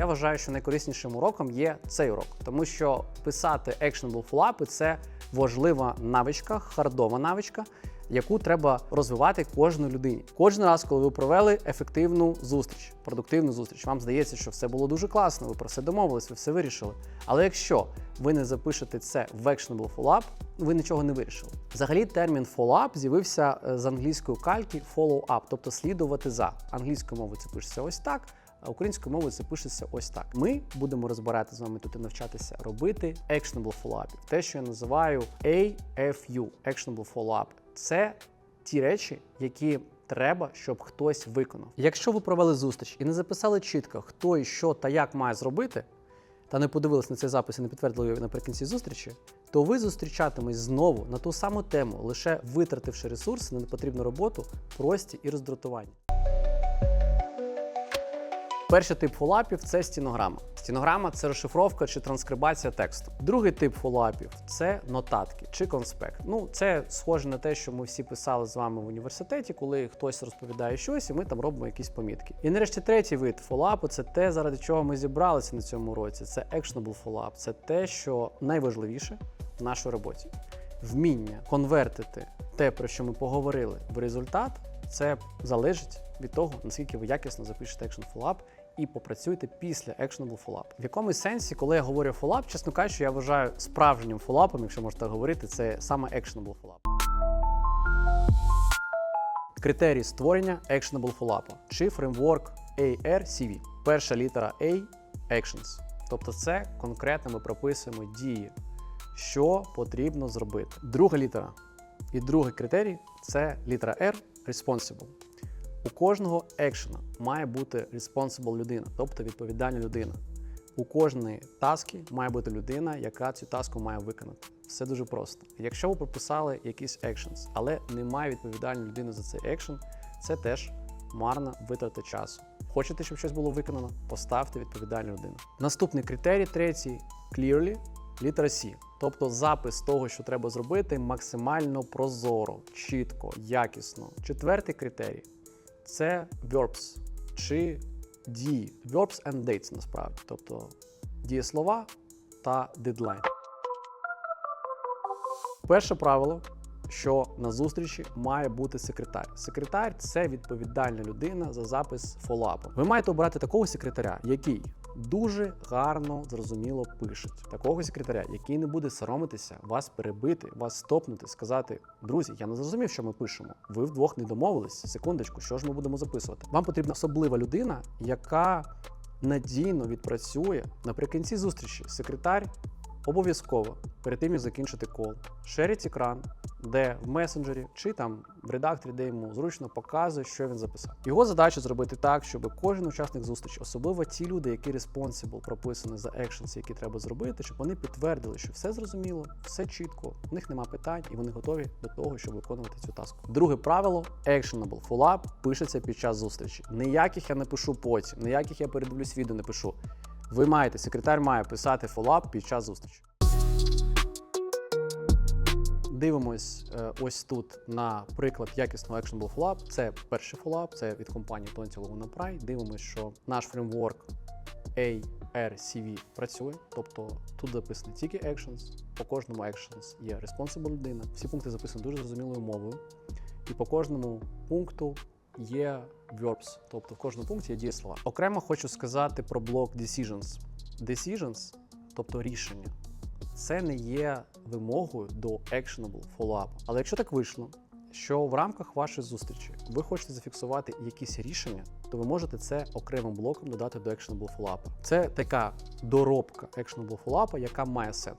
Я вважаю, що найкориснішим уроком є цей урок, тому що писати actionable follow-up – це важлива навичка, хардова навичка, яку треба розвивати кожній людині. Кожен раз, коли ви провели ефективну зустріч, продуктивну зустріч, вам здається, що все було дуже класно, ви про все домовились, ви все вирішили. Але якщо ви не запишете це в actionable follow-up, ви нічого не вирішили. Взагалі, термін follow-up з'явився е, з англійської кальки follow-up, тобто слідувати за. Англійською мовою це пишеться ось так. А українською мовою це пишеться ось так. Ми будемо розбирати з вами тут і навчатися робити actionable follow-up. Те, що я називаю AFU – actionable follow-up. Це ті речі, які треба, щоб хтось виконав. Якщо ви провели зустріч і не записали чітко, хто і що та як має зробити, та не подивились на цей запис і не підтвердили його наприкінці зустрічі, то ви зустрічатимесь знову на ту саму тему, лише витративши ресурси на непотрібну роботу, прості і роздратування. Перший тип фоллапів це стінограма. Стінограма це розшифровка чи транскрибація тексту. Другий тип фоллапів це нотатки чи конспект. Ну, це схоже на те, що ми всі писали з вами в університеті, коли хтось розповідає щось, і ми там робимо якісь помітки. І нарешті третій вид фоллапу це те, заради чого ми зібралися на цьому році. Це actionable follow-up. Це те, що найважливіше в нашій роботі. Вміння конвертити те, про що ми поговорили, в результат, це залежить від того, наскільки ви якісно запишете action follow-up і попрацюєте після actionable follow-up. В якомусь сенсі, коли я говорю follow-up, чесно кажучи, я вважаю справжнім follow-up, якщо можна так говорити, це саме actionable follow-up. Критерії створення actionable follow-up чи фреймворк ARCV. Перша літера A actions. Тобто це конкретно ми прописуємо дії, що потрібно зробити. Друга літера і другий критерій це літера R responsible. У кожного екшена має бути responsible людина, тобто відповідальна людина. У кожної таски має бути людина, яка цю таску має виконати. Все дуже просто. Якщо ви прописали якийсь екшенс, але немає відповідальної людини за цей екшен, це теж марна витрата часу. Хочете, щоб щось було виконано? Поставте відповідальну людину. Наступний критерій, третій clearly, літера C. Тобто запис того, що треба зробити, максимально прозоро, чітко, якісно. Четвертий критерій це verbs чи дії. Verbs and dates насправді, тобто дієслова та дедлайн. Перше правило, що на зустрічі має бути секретар. Секретар це відповідальна людина за запис фоллапу. Ви маєте обрати такого секретаря, який дуже гарно зрозуміло пише. Такого секретаря, який не буде соромитися, вас перебити, вас стопнути, сказати: друзі, я не зрозумів, що ми пишемо. Ви вдвох не домовились. Секундочку, що ж ми будемо записувати? Вам потрібна особлива людина, яка надійно відпрацює наприкінці зустрічі. Секретар обов'язково перед тим як закінчити кол, шерить екран, де в месенджері чи там в редакторі, де йому зручно показує, що він записав. Його задача зробити так, щоб кожен учасник зустрічі, особливо ті люди, які responsible прописані за actions, які треба зробити, щоб вони підтвердили, що все зрозуміло, все чітко, в них нема питань, і вони готові до того, щоб виконувати цю таску. Друге правило: actionable follow-up пишеться під час зустрічі. Ніяких я не пишу потім, ніяких я передивлюсь відео не пишу. Ви маєте, секретар має писати фоллап під час зустрічі. Дивимось е, ось тут на приклад якісного actionable follow-up. Це перший follow-up, це від компанії Tonti Laguna Pride. Дивимось, що наш фреймворк ARCV працює, тобто тут записані тільки actions, по кожному actions є responsible людина. Всі пункти записані дуже зрозумілою мовою. І по кожному пункту є verbs, тобто в кожному пункті є дієслова. Окремо хочу сказати про блок decisions. Decisions, тобто рішення, це не є вимогою до actionable follow-up. Але якщо так вийшло, що в рамках вашої зустрічі ви хочете зафіксувати якісь рішення, то ви можете це окремим блоком додати до actionable follow-up. Це така доробка actionable follow-up, яка має сенс.